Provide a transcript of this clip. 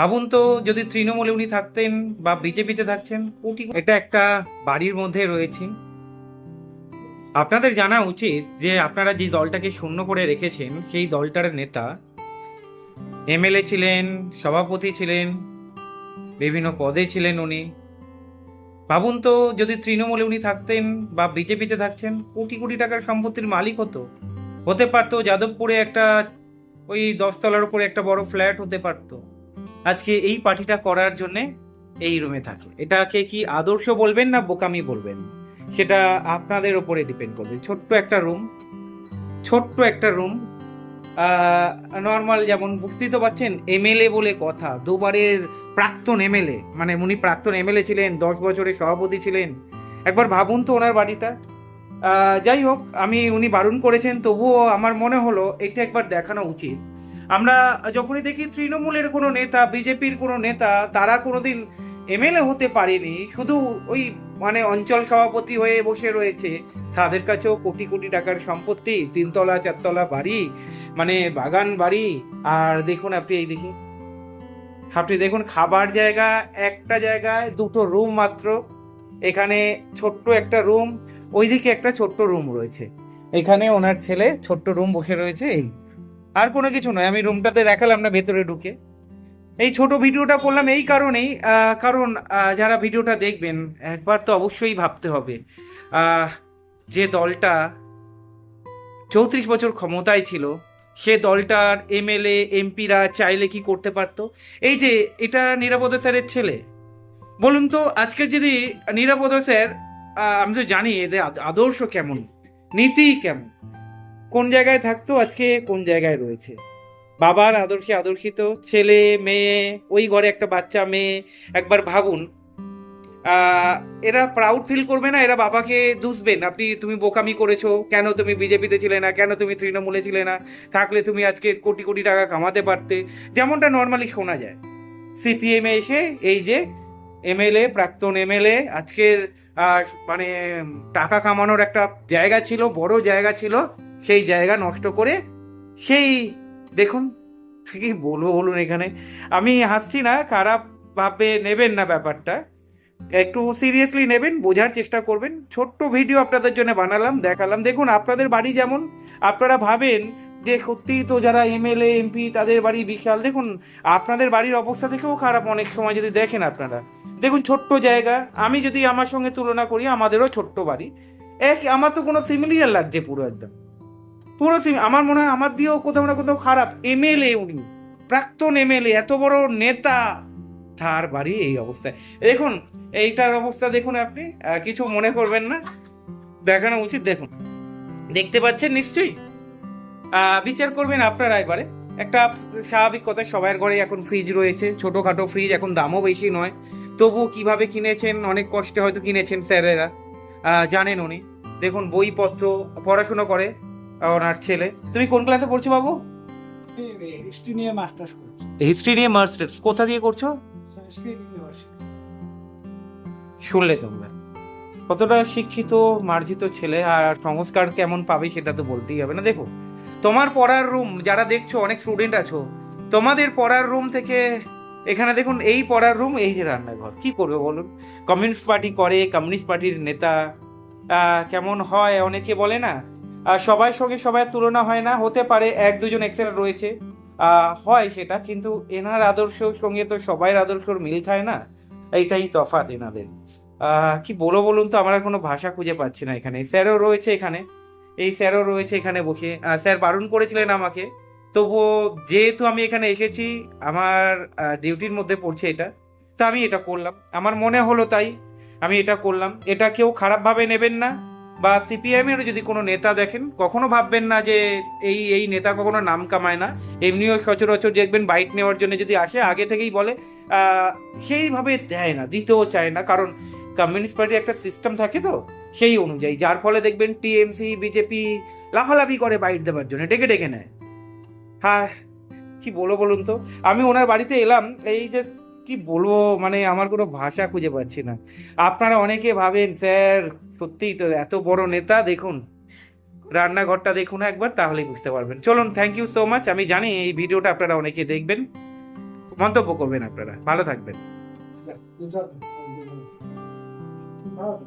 ভাবুন তো, যদি তৃণমূলে উনি থাকতেন বা বিজেপিতে থাকছেন কোটি এটা একটা বাড়ির মধ্যে রয়েছে। আপনাদের জানা উচিত যে আপনারা যে দলটাকে শূন্য করে রেখেছেন, সেই দলটার নেতা এমএলএ ছিলেন, সভাপতি ছিলেন, বিভিন্ন পদে ছিলেন উনি। ভাবুন তো, যদি তৃণমূলে উনি থাকতেন বা বিজেপিতে থাকছেন কোটি কোটি টাকার সম্পত্তির মালিক হতো। হতে পারতো যাদবপুরে একটা ওই দশতলার উপরে একটা বড় ফ্ল্যাট হতে পারতো। আজকে এই পার্টিটা করার জন্যে এই রুমে থাকে। এটাকে কি আদর্শ বলবেন না বোকামি বলবেন? সেটা আপনাদের ওপরে ডিপেন্ড করবে। ছোট্ট একটা রুম ছোট্ট একটা রুম নর্মাল যেমন বুঝতেই তো পারছেন এমএলএ বলে কথা, দুবারের প্রাক্তন এমএলএ মানে উনি প্রাক্তন এমএলএ ছিলেন, দশ বছরের সভাপতি ছিলেন। একবার ভাবুন তো ওনার বাড়িটা। যাই হোক, আমি উনি বারণ করেছেন, তবুও আমার মনে হলো এটা একবার দেখানো উচিত। আমরা যখনই দেখি তৃণমূলের কোনো নেতা, বিজেপির কোনো নেতা, তারা কোনোদিন এমএলএ হতে পারেনি, শুধু ওই মানে অঞ্চল সভাপতি হয়ে বসে রয়েছে, তাদের কাছেও কোটি কোটি টাকার সম্পত্তি, তিনতলা, চারতলা বাড়ি মানে বাগান বাড়ি, আর দেখুন আপনি এই দেখি, আপনি দেখুন খাবার জায়গা, একটা জায়গায় দুটো রুম মাত্র, এখানে ছোট্ট একটা রুম, ওইদিকে একটা ছোট্ট রুম রয়েছে, এখানে ওনার ছেলে ছোট্ট রুম বসে রয়েছে, এই। আর কোনো কিছু নয়, আমি রুমটাতে দেখালাম না, ভেতরে ঢুকে। এই ছোট ভিডিওটা করলাম এই কারণেই কারণ যারা ভিডিওটা দেখবেন, একবার তো অবশ্যই ভাবতে হবে যে দলটা চৌত্রিশ বছর ক্ষমতায় ছিল, সে দলটার এমএলএ, এমপিরা চাইলে কি করতে পারতো? এই যে, এটা নিরাপদ স্যারের ছেলে। বলুন তো, আজকের যদি নিরাপদ স্যার আমি তো জানি এদের আদর্শ কেমন, নীতি কেমন? কোন জায়গায় থাকতো, আজকে কোন জায়গায় রয়েছে? বাবার আদর্শে আদর্শিত ছেলে, মেয়ে, ওই ঘরে একটা বাচ্চা, মেয়ে, একবার ভাবুন। এরা প্রাউড ফিল করবে না, এরা বাবাকে দুষবেন আপনি, তুমি বোকামি করেছ, কেন তুমি বিজেপিতে ছিলে না, কেন তুমি তৃণমূলে ছিলে না? থাকলে তুমি আজকে কোটি কোটি টাকা কামাতে পারতে। যেমনটা নর্মালি শোনা যায়। সিপিএম এসে, এই যে, এমএলএ, প্রাক্তন এমএলএ, আজকের মানে টাকা কামানোর একটা জায়গা ছিল, বড় জায়গা ছিল সেই জায়গা নষ্ট করে সেই, দেখুন, কি বলব বলুন এখানে? আমি হাসছি না, খারাপ ভাবে নেবেন না ব্যাপারটা। একটু সিরিয়াসলি নেবেন, বোঝার চেষ্টা করবেন। ছোট্ট ভিডিও আপনাদের জন্য বানালাম, দেখালাম। দেখুন, আপনাদের বাড়ি যেমন, আপনারা ভাবেন যে সত্যিই তো যারা এমএলএ, এমপি, তাদের বাড়ি বিশাল। দেখুন, আপনাদের বাড়ির অবস্থা থেকেও খারাপ অনেক সময় যদি দেখেন আপনারা। দেখুন, ছোট্ট জায়গা। আমি যদি আমার সঙ্গে তুলনা করি, আমাদেরও ছোট্ট বাড়ি। এক, আমার তো কোনো সিমিলিয়ার লাগছে পুরো একদম। পুরো আমার মনে হয় আমার দিয়েও কোথাও না কোথাও খারাপ এমএলএ উনি। প্রাক্তন এমএলএ এত বড় নেতা। তার বাড়ি এই অবস্থায়। দেখুন, এইটার অবস্থা দেখুন আপনি কিছু মনে করবেন না। দেখানো উচিত, দেখুন। দেখতে পাচ্ছেন নিশ্চয়ই? বিচার করবেন আপনারা এবারে। একটা স্বাভাবিক কথা, সবার ঘরে এখন ফ্রিজ রয়েছে। ছোটোখাটো ফ্রিজ এখন দামও বেশি নয়। তবুও কীভাবে কিনেছেন, অনেক কষ্টে হয়তো কিনেছেন স্যারেরা। জানেন উনি। দেখুন, বইপত্র, পড়াশুনো করে। ওনার ছেলে। তুমি কোন ক্লাসে পড়ছো বাবু? হিস্ট্রি নিয়ে মাস্টার্স করছি। হিস্ট্রি নিয়ে মাস্টার্স কোথা দিয়ে করছ? শুনলে তোমরা। কতটা শিক্ষিত মার্জিত ছেলে আর সংস্কার কেমন পাবে সেটা তো বলতেই হবে না। দেখো তোমার পড়ার রুম যারা দেখছ অনেক স্টুডেন্ট আছো তোমাদের পড়ার রুম থেকে এখানে দেখুন এই পড়ার রুম এই যে রান্নাঘর। কি করবে বলুন? কমিউনিস্ট পার্টি করে কমিউনিস্ট পার্টির নেতা কেমন হয় অনেকে বলে না? সবার সঙ্গে সবার তুলনা হয় না, হতে পারে এক দুজন এক্সেল রয়েছে। হয় সেটা, কিন্তু এনার আদর্শের সঙ্গে তো সবাই আদর্শর মিল খায় না, এইটাই তফাৎ এনাদের। কি বলো বলুন তো, আমার কোনো ভাষা খুঁজে পাচ্ছি না এখানে। স্যারও রয়েছে এখানে, এই স্যারও রয়েছে এখানে বসে। স্যার বারণ করেছিলেন আমাকে, তবুও যেহেতু আমি এখানে এসেছি, আমার ডিউটির মধ্যে পড়ছে এটা, তা আমি এটা করলাম। আমার মনে হলো তাই, আমি এটা করলাম। এটা কেউ খারাপভাবে নেবেন না বা সিপিএমেরও যদি কোনো নেতা দেখেন, কখনো ভাববেন না যে এই এই নেতা কখনো নাম কামায় না। এমনিও সচরাচর দেখবেন বাইক নেওয়ার জন্য যদি আসে, আগে থেকেই বলে সেইভাবে দেয় না, দিতেও চায় না। কারণ কমিউনিস্ট পার্টির একটা সিস্টেম থাকে তো, সেই অনুযায়ী। যার ফলে দেখবেন টিএমসি বিজেপি লাফালাফি করে বাইট দেওয়ার জন্য, ডেকে ডেকে নেয়। হ্যাঁ কি বলব বলুন তো? আমি ওনার বাড়িতে এলাম, এই যে কি বলব? মানে আমার কোনো ভাষা খুঁজে পাচ্ছি না। আপনারা অনেকে ভাবেন, স্যার, সত্যিই তো এত বড় নেতা, দেখুন। রান্নাঘরটা দেখুন একবার, তাহলেই বুঝতে পারবেন। চলুন থ্যাংক ইউ সো মাচ আমি জানি এই ভিডিওটা আপনারা অনেকে দেখবেন। মন্তব্য করবেন আপনারা। ভালো থাকবেন। হ্যাঁ।